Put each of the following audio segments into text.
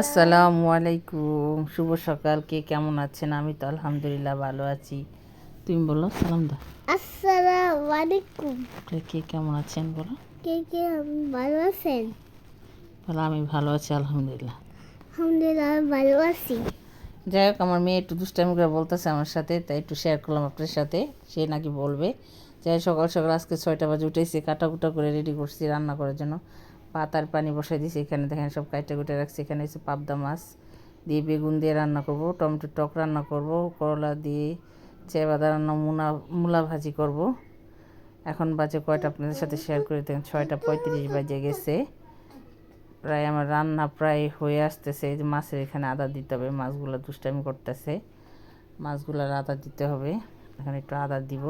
আসসালামু। আলাইকুম। শুভ সকাল। কে কেমন আছেন? আমি তো আলহামদুলিল্লাহ ভালো আছি। তুমি বলো সালাম দা আসসালামু আলাইকুম। কে কেমন আছেন বলো। কে কে ভালো আছেন? বলো আমি ভালো আছি আলহামদুলিল্লাহ। আলহামদুলিল্লাহ ভালো আছি। যাই হোক আমার মেয়ে একটু দুষ্টামি করে বলতেছে আমার সাথে তাই একটু শেয়ার করলাম আপনার সাথে। সে নাকি বলবে। যাই হোক, সকাল সকাল আজকে ছয়টা বাজে উঠেছি কাটা কুটা করে রেডি করছি রান্না করার জন্য। পাতার পানি বসাই দিয়েছি এখানে দেখেন সব কাইটা কুটে রাখছি। এখানে হচ্ছে পাবদা মাছ, দিয়ে বেগুন দিয়ে রান্না করব, টমেটো টক রান্না করব, করলা দিয়ে চেবাদা রান্না মুনা মূলা ভাজি করব। এখন বাজে কয়টা? আপনাদের সাথে শেয়ার করে দেখেন ছয়টা পঁয়ত্রিশ বাজে গেছে। প্রায় আমার রান্না প্রায় হয়ে আসতেছে। এই যে মাছের এখানে আদা দিতে হবে, মাছগুলো দুষ্টামি করতেছে। মাছগুলোর আদা দিতে হবে। এখানে একটু আদা দিব।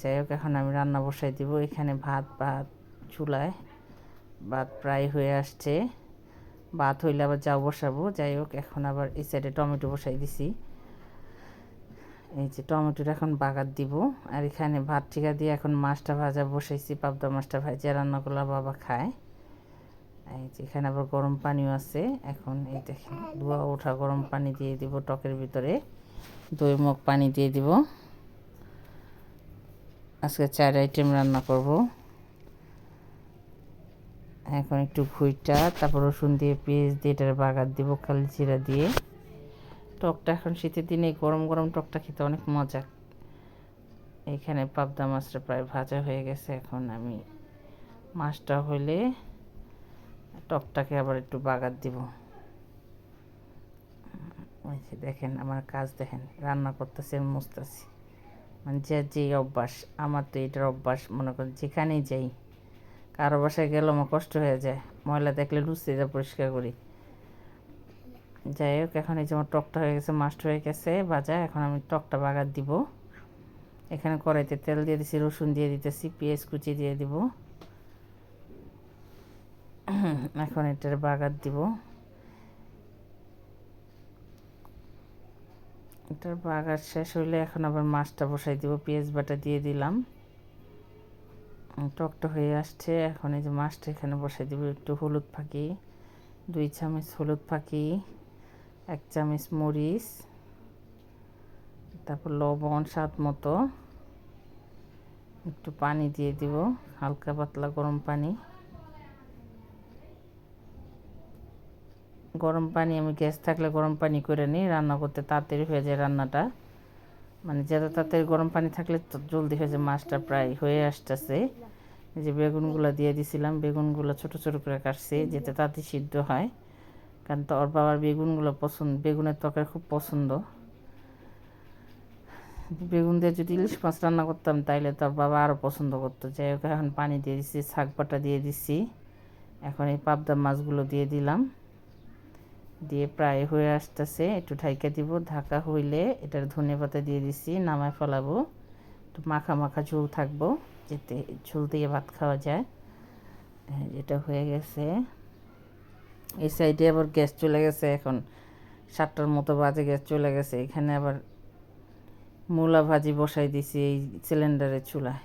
যাই হোক, এখন আমি রান্না বসাই দিব। এখানে ভাত ভাত, চুলায় ভাত প্রায় হয়ে আসছে। ভাত হইলে আবার যাও বসাবো। যাই হোক, এখন আবার এই সাইডে টমেটো বসাই দিছি। এই যে টমেটোটা এখন বাগার দিব। আর এখানে ভাত ঠিকা দিয়ে এখন মাছটা ভাজা বসাইছি, পাবদা মাছটা ভাজা। রান্না করলে বাবা খায়। এই যে এখানে আবার গরম পানিও আছে। এখন এই দেখেন, ধোয়া ওঠা গরম পানি দিয়ে দিব টকের ভিতরে। দই মুখ পানি দিয়ে দিব। আজকে চার আইটেম রান্না করব। এখন একটু ভুইটা তারপর রসুন দিয়ে পেঁয়াজ দিয়ে, এটার বাগার দিব, কালি জিরা দিয়ে। টকটা এখন শীতের দিনে গরম গরম টকটা খেতে অনেক মজা। এখানে পাবদা মাছটা প্রায় ভাজা হয়ে গেছে, এখন আমি মাছটা হলে টকটাকে আবার একটু বাগার দিব। ওই যে দেখেন, আমার কাজ দেখেন, রান্না করতেছি আর মানে যে যেই অভ্যাস, আমার তো এটার অভ্যাস, মনে করেন যেখানেই যাই। কারও বাসায় গেলে আমার কষ্ট হয়ে যায়। ময়লা দেখলে লুচি যা পরিষ্কার করি। যাই হোক, এখন এই যে আমার টকটা হয়ে গেছে মাছটা হয়ে গেছে, ভাজা। এখন আমি টকটা বাগার দিব। এখানে কড়াইতে তেল দিয়ে দিছি, রসুন দিয়ে দিতেছি, পেঁয়াজ কুচি দিয়ে দিব। এখন এটার বাগার দিব। এটার বাগার শেষ হইলে এখন আবার মাছটা বসাই দিব, পেঁয়াজ বাটা দিয়ে দিলাম। টকটা হয়ে আসছে। এখন এই যে মাছটা এখানে বসাই দিব একটু হলুদ ফাঁকি, দুই চামচ হলুদ ফাঁকি, এক চামচ মরিচ, তারপর লবণ স্বাদ মতো। একটু পানি দিয়ে দিব, হালকা পাতলা গরম পানি। গরম পানি, আমি গ্যাস থাকলে গরম পানি করে নিই, রান্না করতে তাড়াতাড়ি হয়ে যায় রান্নাটা। মানে যত তাড়াতাড়ি গরম পানি থাকলে তো জলদি হয়ে যায়, মাছটা প্রায় হয়ে আসতেছে। যে বেগুনগুলো দিয়ে দিছিলাম, বেগুনগুলো ছোট ছোট করে কাটছে, যাতে তাতে সিদ্ধ হয়। কারণ তো ওর বাবার বেগুনগুলো পছন্দ, বেগুনের তরকারি খুব পছন্দ। বেগুন দিয়ে যদি ইলিশ মাছ রান্না করতাম, তাইলে তোর বাবা আরও পছন্দ করতো। যাই হোক, এখন পানি দিয়ে দিচ্ছি শাক বাটা দিয়ে দিচ্ছি এখন এই পাবদা মাছগুলো দিয়ে দিলাম। দিয়ে প্রায় হয়ে আসতেছে। একটু ঢাইকা দিব। ঢাকা হইলে এটার ধনে পাতা দিয়ে দিছি, নামায় ফেলাবো। একটু মাখা মাখা ঝোল থাকব, যাতে ঝোল দিয়ে ভাত খাওয়া যায়। যেটা হয়ে গেছে। এই সাইডে আবার গ্যাস চলে গেছে এখন। সাতটার মতো বাজে গ্যাস চলে গেছে। এখানে আবার মূলা ভাজি বসাই দিছি এই সিলিন্ডারের চুলায়।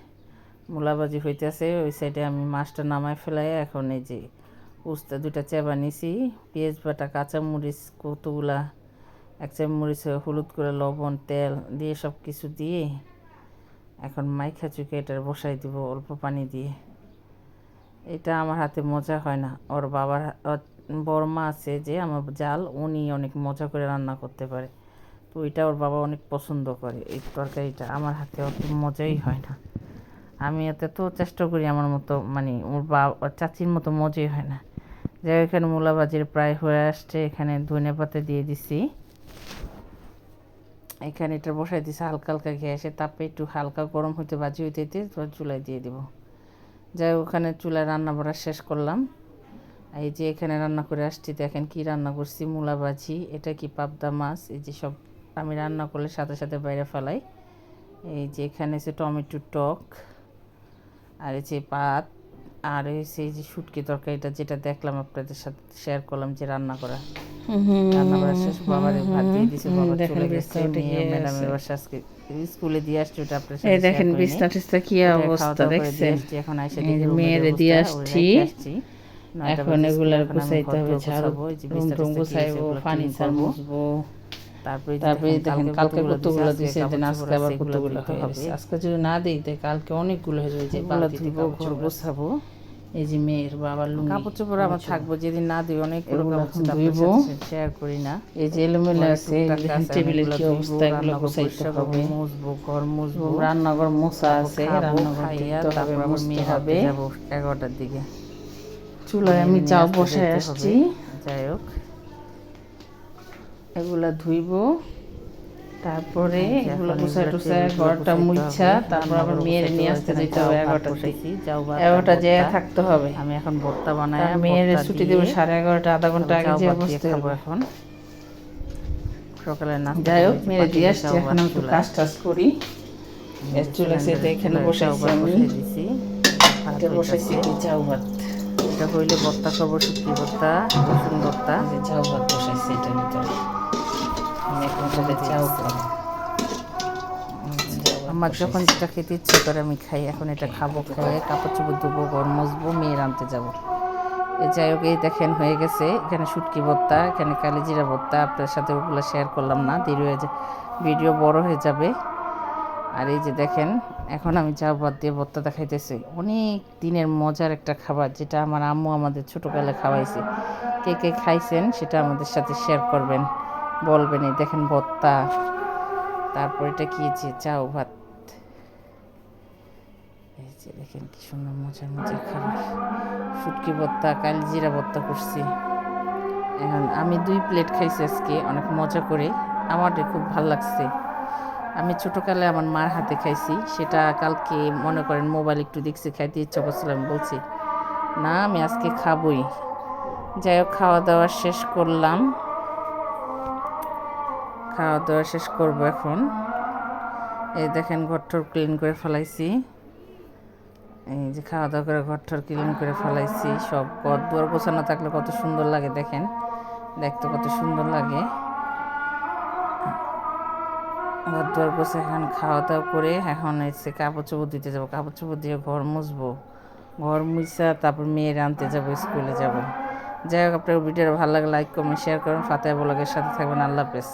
মূলা ভাজি হইতেছে, ওই সাইডে আমি মাছটা নামায় ফেলাই এখন এই যে উস্তা দুটা চেবা নিছি, পেঁয়াজ বাটা, কাঁচামরিচ, কতগুলা, এক চামচ হলুদ করে লবণ, তেল দিয়ে সব কিছু দিয়ে এখন মাইখা চুকে এটার বসাই দিব অল্প পানি দিয়ে। এটা আমার হাতে মজা হয় না। ওর বাবার হা- বড় মা আছে যে, আমার জাল, উনি অনেক মজা করে রান্না করতে পারে। তো এটা ওর বাবা অনেক পছন্দ করে, এই তরকারিটা। আমার হাতে অত মজাই হয় না। আমি এতে তো চেষ্টা করি আমার মতো মানে ওর বা ওর চাচির মতো মজাই হয় না। যাই এখানে মূলা ভাজির প্রায় হয়ে আসছে। এখানে ধনে পাতা দিয়ে দিছি। এখানে এটা বসাই দিছি, হালকা হালকা গ্যাসে। তাপে একটু হালকা গরম হইতে ভাজি হইতে হইতে চুলায় দিয়ে দিব। যাই ওখানে চুলায় রান্না বড়া শেষ করলাম। এই যে এখানে রান্না করে আসছি, দেখেন কি রান্না করছি। মূলা ভাজি এটা কি পাবদা মাছ? এই যে সব আমি রান্না করলে সাথে সাথে বাইরে ফেলাই। এই যে এখানে আছে টমেটো টক, আর এই যে পাত আর হচ্ছে এই যে শুটকি তরকারিটা যেটা দেখলাম আপনাদের সাথে শেয়ার করলাম যে রান্না করা। রান্না করা শেষ বাবারে ভাত দিয়ে দিছে বাবা চলে গেছে মেয়ে ম্যাডামের বাসা আজকে স্কুলে দিয়ে আসছে ওটা আপনার এই দেখেন বিছনা টিছনা কি অবস্থা দাওয়া করে দিয়ে দেখছেন? এখন আইসা মেয়েরে দিয়ে আসছি। গুছাইতে হবে রুম টুম দিয়েছে, গুছাইবো ফার্নিচার মুছবো তারপরে তারপরে দেখেন কালকে কতগুলো দিছে আজকে দেন আজকে আবার আছে, কতগুলো হবে। আজকে যদি না দিই তাই কালকে অনেকগুলো হয়ে যাবে যে ঘর গোছাবো। এই যে মেয়ের বাবার লুঙ্গি কাপড় চোপড় আমার থাকব যেদিন না দিই অনেক ধুইবো। শেয়ার করি না। এই যে এলোমেলো আছে টেবিলের কি অবস্থা এগুলো গুছাইতে হবে। মুছবো ঘর মুছবো রান্নাঘর মোছা আছে রান্নাঘর খাইয়া হবে মুছতে এগারোটার দিকে। চুলায় আমি চাও নিয়ে বসে আসছি। যাই হোক। এগুলা ধুইবো। তারপরে এগুলো এখন গুছাই টুসাই ঘরটা হবে, তারপর আবার মেয়ের নিয়ে আসতে যেতে হবে বসাইছি, দিকে। চাউ এগারোটা যেয়ে। থাকতে হবে। আমি এখন ভর্তা বানাই মেয়ের ছুটি দেবো সাড়ে এগারোটা আধা ঘণ্টা আগে যেয়ে বসতে হবে। এখন। সকালে নাস্তা যাই হোক মেরে দিয়ে আসছি এখন আমি কাজ টাজ করি। এর চুলা সেটা এখানে বসিয়ে দিছি। ভাত বসাইছি। চাউ ভাত এটা হইলে ভর্তা খাব শুটকি ভর্তা রসুন ভর্তা যে চাউ ভাত বসাইছি এটার ভিতরে। আমার যখন যেটা খেতে ইচ্ছে করে আমি খাই এখন এটা খাব খেয়ে কাপড় চোপড় ধুবো ঘর মুছবো মেয়ের আনতে যাব। যাই হোক এই দেখেন হয়ে গেছে এখানে শুটকি ভর্তা এখানে কালিজিরা ভর্তা আপনার সাথে ওগুলো শেয়ার করলাম না দেরি হয়ে যায় ভিডিও বড় হয়ে যাবে। আর এই যে দেখেন এখন আমি চা ভাত দিয়ে ভর্তা দেখাইতেছি অনেক দিনের মজার একটা খাবার যেটা আমার আম্মু আমাদের ছোটোবেলায় খাওয়াইছে। কে কে খাইছেন সেটা আমাদের সাথে শেয়ার করবেন। বলবেন এই দেখেন ভর্তা। তারপর এটা কি যে চাও ভাত? এই যে দেখেন কি সুন্দর মজার মজার খাবার। শুটকি ভর্তা, কালজিরা ভর্তা করছি। এখন আমি দুই প্লেট খাইছি আজকে, অনেক মজা করে। আমার খুব ভালো লাগছে। আমি ছোটোকালে আমার মার হাতে খাইছি। সেটা কালকে মনে করেন মোবাইল একটু দেখছি, খাইতে ইচ্ছা করছিল বলছি, না, আমি আজকে খাবই। যাই হোক, খাওয়া দাওয়া শেষ করলাম। খাওয়া দাওয়া শেষ করব এখন। এই দেখেন ঘরটর ক্লিন করে ফেলাইছি। এই যে খাওয়া দাওয়া করে ঘরটর ক্লিন করে ফেলাইছি সব। ঘর দুয়ার গোছানো থাকলে কত সুন্দর লাগে দেখেন। দেখতে কত সুন্দর লাগে। ঘর দুয়ার গোছা এখন খাওয়া দাওয়া করে এখন এসে কাপড় চোপড় দিতে যাব। কাপড় চোপড় দিয়ে ঘর মুছবো। ঘর মুছা তারপর মেয়ের আনতে যাব, স্কুলে যাব। যাই হোক, আপনার ভিডিওটা ভালো লাগে লাইক কমেন্ট শেয়ার করুন। ফাতেহা ব্লগের সাথে থাকবেন। আল্লাহ হাফেজ।